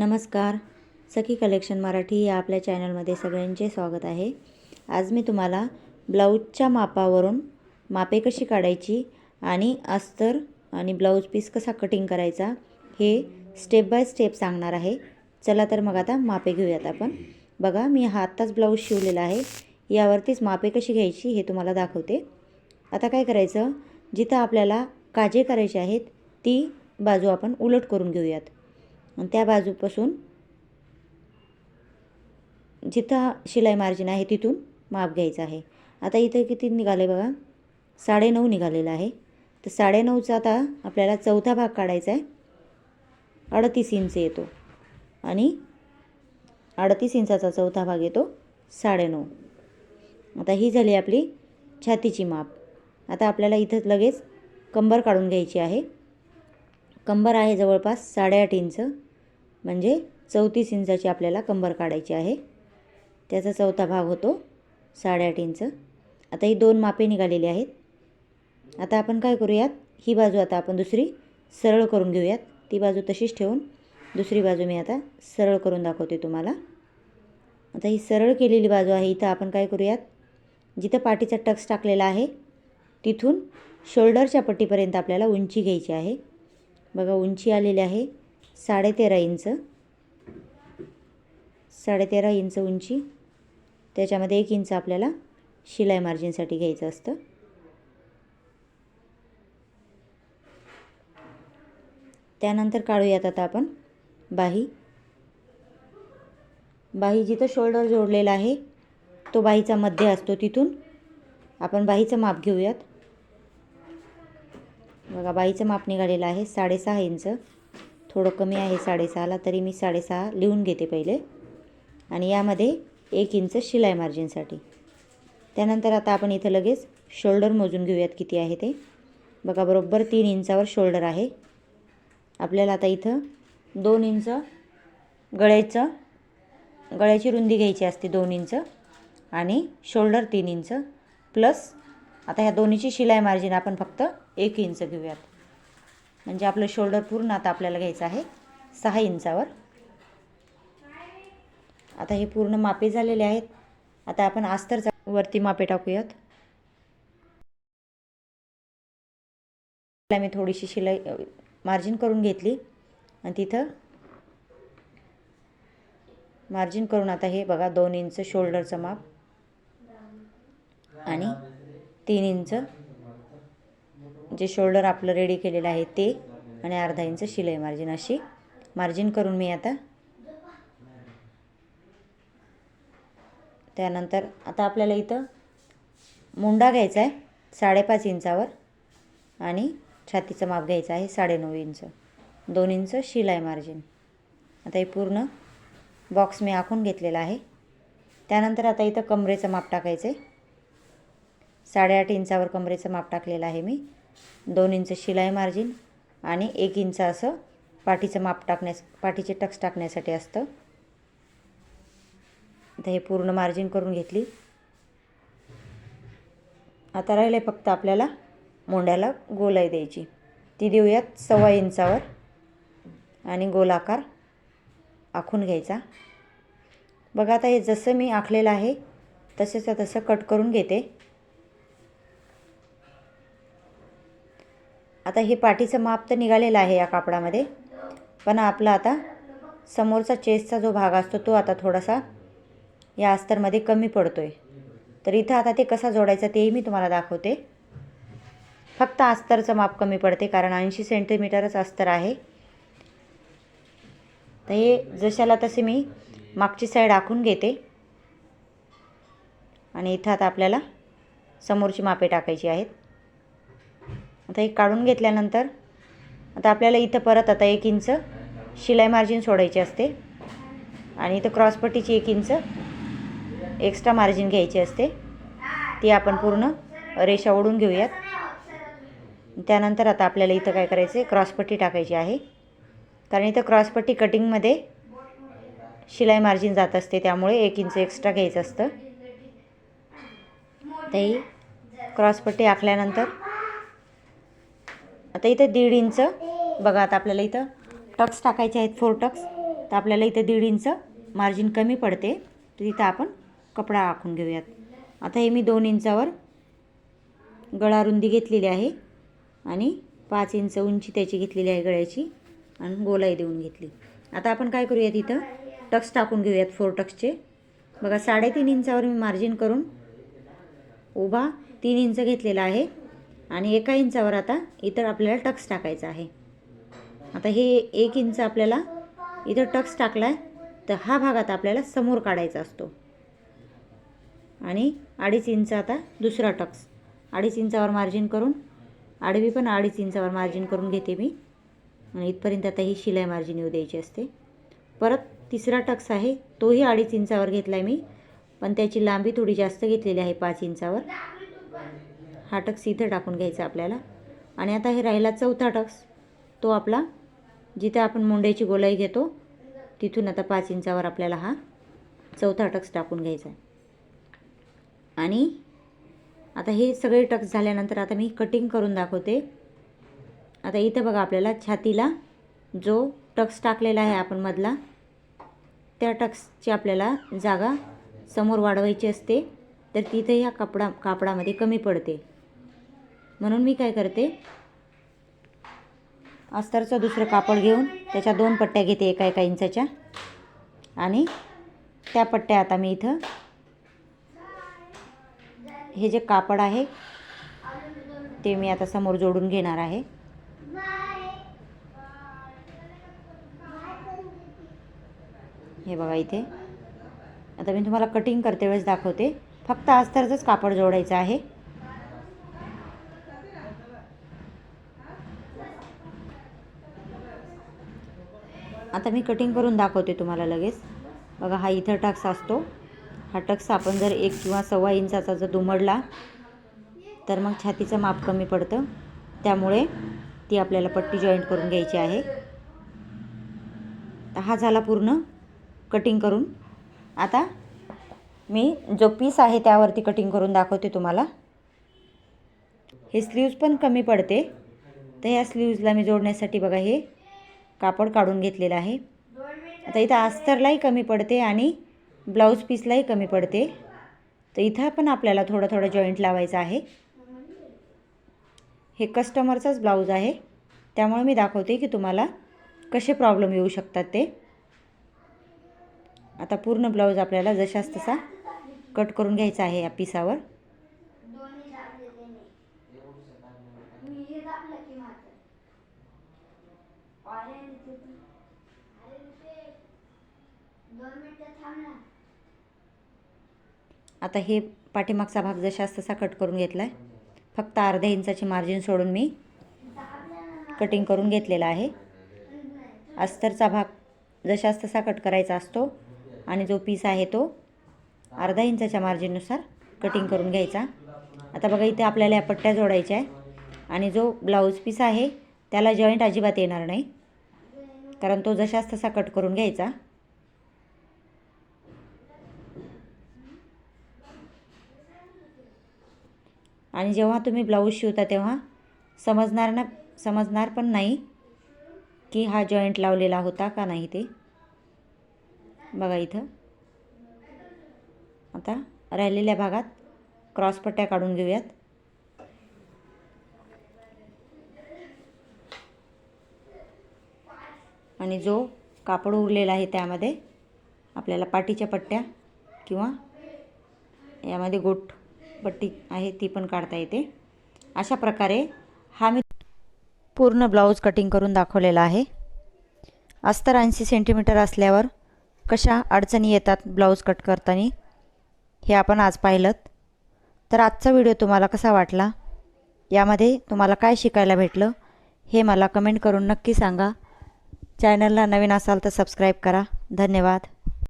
नमस्कार. सखी कलेक्शन मराठी या आपल्या चॅनलमध्ये सगळ्यांचे स्वागत आहे. आज मी तुम्हाला ब्लाऊजच्या मापावरून मापे कशी काढायची आणि अस्तर आणि ब्लाऊज पीस कसा कटिंग करायचा हे स्टेप बाय स्टेप सांगणार आहे. चला तर मग आता मापे घेऊयात आपण. बघा मी हा आत्ताच ब्लाऊज शिवलेला आहे. यावरतीच मापे कशी घ्यायची हे तुम्हाला दाखवते. आता काय करायचं? जिथं आपल्याला काजे करायचे आहेत ती बाजू आपण उलट करून घेऊयात. आणि त्या बाजूपासून जिथं शिलाई मार्जिन आहे तिथून माप घ्यायचं आहे. आता इथं किती निघाले बघा. साडेनऊ निघालेलं आहे. तर साडेनऊचा आता आपल्याला चौथा भाग काढायचा आहे. अडतीस इंच येतो. आणि अडतीस इंचाचा चौथा भाग येतो साडेनऊ. आता ही झाली आपली छातीची माप. आता आपल्याला इथं लगेच कंबर काढून घ्यायची आहे. कंबर आहे जवळपास साडेआठ इंच म्हणजे चौतीस इंचाची आपल्याला कंबर काढायची आहे. त्याचा चौथा भाग होतो साडेआठ इंच. आता ही दोन मापे निघालेली आहेत. आता आपण काय करूयात? ही बाजू आता आपण दुसरी सरळ करून घेऊयात. ती बाजू तशीच ठेवून दुसरी बाजू मी आता सरळ करून दाखवते तुम्हाला. आता ही सरळ केलेली बाजू आहे. इथं आपण काय करूयात? जिथं पाठीचा टक्स टाकलेला आहे तिथून शोल्डरच्या पट्टीपर्यंत आपल्याला उंची घ्यायची आहे. बघा उंची आलेली आहे. साडेतेरा इंच. साडेतेरा इंच उंची. त्याच्यामध्ये एक इंच आपल्याला शिलाई मार्जिनसाठी घ्यायचं असतं. त्यानंतर काढूयात आता आपण बाही. बाही जिथं शोल्डर जोडलेला आहे तो बाहीचा मध्य असतो तिथून. आपण बाहीचं माप घेऊयात. बघा बाईचं माप निघालेलं आहे साडेसहा इंच. थोडं कमी आहे साडेसहाला तरी मी साडेसहा लिहून घेते पहिले. आणि यामध्ये एक इंच शिलाई मार्जिनसाठी त्यानंतर आता आपण इथं लगेच शोल्डर मोजून घेऊयात किती आहे ते. बघा बरोबर तीन इंचावर शोल्डर आहे. आपल्याला आता इथं दोन इंच गळ्याचं गळ्याची रुंदी घ्यायची असते दोन इंच आणि शोल्डर तीन इंच प्लस आता ह्या दोन्हीची शिलाई मार्जिन आपण फक्त एक इंच घेऊयात. म्हणजे आपलं शोल्डर पूर्ण आता आपल्याला घ्यायचं आहे सहा इंचावर. आता हे पूर्ण मापे झालेले आहेत. आता आपण आस्तर वरती मापे टाकूयात. मी थोडीशी शिलाई मार्जिन करून घेतली. आणि तिथं मार्जिन करून आता हे बघा दोन इंच शोल्डरचं माप. आणि तीन इंच. जे शोल्डर आपलं रेडी केलेलं आहे ते आणि अर्धा इंच शिलाई मार्जिन अशी. मार्जिन करून मी आता त्यानंतर आता आपल्याला इथं मुंडा घ्यायचा आहे साडेपाच इंचावर आणि छातीचं माप घ्यायचं आहे साडेनऊ इंच. दोन इंच शिलाई मार्जिन आता हे पूर्ण बॉक्स मी आखून घेतलेला आहे. त्यानंतर आता इथं कमरेचं माप टाकायचं आहे साडेआठ इंचावर कमरेचं माप टाकलेलं आहे मी. दोन इंच शिलाई मार्जिन आणि एक इंच असं पाठीचं माप टाकण्यास पाठीचे टक्स टाकण्यासाठी असतं. आता हे पूर्ण मार्जिन करून घेतली. आता राहिले फक्त आपल्याला मोंड्याला गोलाई द्यायची. ती देऊयात सव्वा इंचावर आणि गोलाकार आखून घ्यायचा. बघा आता हे जसं मी आखलेलं आहे तसेच तसं कट करून घेते. आता हे पाठीचं माप तर निघालेलं आहे या कापडामध्ये. पण आपला आता समोरचा चेस्टचा जो भाग असतो तो आता थोडासा या अस्तरमध्ये कमी पडतो आहे तर इथं आता ते कसा जोडायचा तेही मी तुम्हाला दाखवते. फक्त अस्तरचं माप कमी पडते कारण ऐंशी सेंटीमीटरच अस्तर आहे. तर हे जशाला तसे मी मागची साईड आखून घेते. आणि इथं आता आपल्याला समोरची मापे टाकायची आहेत. आता हे काढून घेतल्यानंतर आता आपल्याला इथं परत आता एक इंच शिलाई मार्जिन सोडायची असते. आणि इथं क्रॉसपट्टीची एक इंच एक्स्ट्रा मार्जिन घ्यायची असते. ती आपण पूर्ण रेषा ओढून घेऊयात. त्यानंतर आता आपल्याला इथं काय करायचं आहे क्रॉसपट्टी टाकायची आहे. कारण इथं क्रॉसपट्टी कटिंगमध्ये शिलाई मार्जिन जात असते. त्यामुळे एक इंच एक्स्ट्रा घ्यायचं असतं. तेही क्रॉसपट्टी आखल्यानंतर आता इथं दीड इंच. बघा आता आपल्याला इथं टक्स टाकायचे आहेत फोर टक्स. तर आपल्याला इथं दीड इंच मार्जिन कमी पडते. तर तिथं आपण कपडा आखून घेऊयात. आता हे मी दोन इंचावर गळा रुंदी घेतलेली आहे आणि पाच इंच उंची त्याची घेतलेली आहे गळ्याची आणि गोलाई देऊन घेतली. आता आपण काय करूयात इथं? टक्स टाकून घेऊयात फोर टक्सचे. बघा साडेतीन इंचावर मी मार्जिन करून उभा तीन इंच घेतलेला आहे. आणि एका इंचावर आता इतर आपल्याला टक्स टाकायचा आहे. आता हे एक इंच आपल्याला इथं टक्स टाकला आहे तर हा भाग आता आपल्याला समोर काढायचा असतो. आणि अडीच इंच आता दुसरा टक्स. अडीच इंचावर मार्जिन करून आडवी पण अडीच इंचावर मार्जिन करून घेते मी. आणि इथपर्यंत आता ही शिलाई मार्जिन येऊ द्यायची असते. परत तिसरा टक्स आहे तोही अडीच इंचावर घेतला आहे मी पण त्याची लांबी थोडी जास्त घेतलेली आहे पाच इंचावर. हा टक्स इथं टाकून घ्यायचा आपल्याला. आणि आता हे राहिला चौथा टक्स. तो आपला जिथे आपण मुंड्याची गोलाई घेतो तिथून आता पाच इंचावर आपल्याला हा चौथा टक्स टाकून घ्यायचा आहे. आणि आता हे सगळे टक्स झाल्यानंतर आता मी कटिंग करून दाखवते. आता इथं बघा आपल्याला छातीला जो टक्स टाकलेला आहे आपण मधला त्या टक्सची आपल्याला जागा समोर वाढवायची असते. तर तिथे ह्या कपडा कापडामध्ये कमी पडते. म्हणून मी काय करते अस्तरचं दुसरं कापड घेऊन त्याच्या दोन पट्ट्या घेते एका एका इंचाच्या. आणि त्या पट्ट्या आता मी इथं हे जे कापड आहे ते मी आता समोर जोडून घेणार आहे. हे बघा इथे. आता मी तुम्हाला कटिंग करते वेळेस दाखवते. फक्त अस्तरचंच कापड जोडायचं आहे. आता मी कटिंग करून दाखवते तुम्हाला लगेच. बघा हा इथं टक्स असतो. हा टक्स आपण जर एक किंवा सव्वा इंचाचा जर दुमडला तर मग छातीचं माप कमी पडतं. त्यामुळे ती आपल्याला पट्टी जॉईंट करून घ्यायची आहे. तर हा झाला पूर्ण कटिंग करून. आता मी जो पीस आहे त्यावरती कटिंग करून दाखवते तुम्हाला. हे स्लीव्ज पण कमी पडते. तर ह्या स्लीव्जला मी जोडण्यासाठी बघा हे कापड काढून घेतलेलं आहे. आता इथं अस्तरलाही कमी पडते आणि ब्लाऊज पीसलाही कमी पडते. तर इथं पण आपल्याला थोडं थोडं जॉईंट लावायचं आहे. हे कस्टमरचाच ब्लाऊज आहे. त्यामुळे मी दाखवते की तुम्हाला कसे प्रॉब्लेम येऊ शकतात ते. आता पूर्ण ब्लाऊज आपल्याला जशाच तसा कट करून घ्यायचा आहे या पिसावर आता हे पाठीमागचा भाग जशास तसा कट करून घेतला आहे फक्त अर्ध्या इंचाची मार्जिन सोडून मी कटिंग करून घेतलेला आहे. अस्तरचा भाग जशास तसा कट करायचा असतो आणि जो पीस आहे तो अर्धा इंचाच्या मार्जिननुसार कटिंग करून घ्यायचा. आता बघा इथे आपल्याला या पट्ट्या जोडायच्या आहे आणि जो ब्लाऊज पीस आहे त्याला जॉईंट अजिबात येणार नाही. कारण तो जशास तसा कट करून घ्यायचा. आणि जेव्हा तुम्ही ब्लाऊज शिवता तेव्हा समजणार ना समजणार पण नाही की हा जॉईंट लावलेला होता का नाही ते. बघा इथं. आता राहिलेल्या भागात क्रॉसपट्ट्या काढून घेऊयात. आणि जो कापड उरलेला आहे त्यामध्ये आपल्याला पाठीच्या पट्ट्या किंवा यामध्ये गोठ पट्टी आहे ती पण काढता येते. अशा प्रकारे हा मी पूर्ण ब्लाऊज कटिंग करून दाखवलेला आहे. अस्तर ऐंशी सेंटीमीटर असल्यावर कशा अडचणी येतात ब्लाऊज कट करताना हे आपण आज पाहिलं तर आजचा व्हिडिओ तुम्हाला कसा वाटला? यामध्ये तुम्हाला काय शिकायला भेटलं? हे मला कमेंट करून नक्की सांगा. चॅनलला नवीन असाल तर सबस्क्राईब करा. धन्यवाद.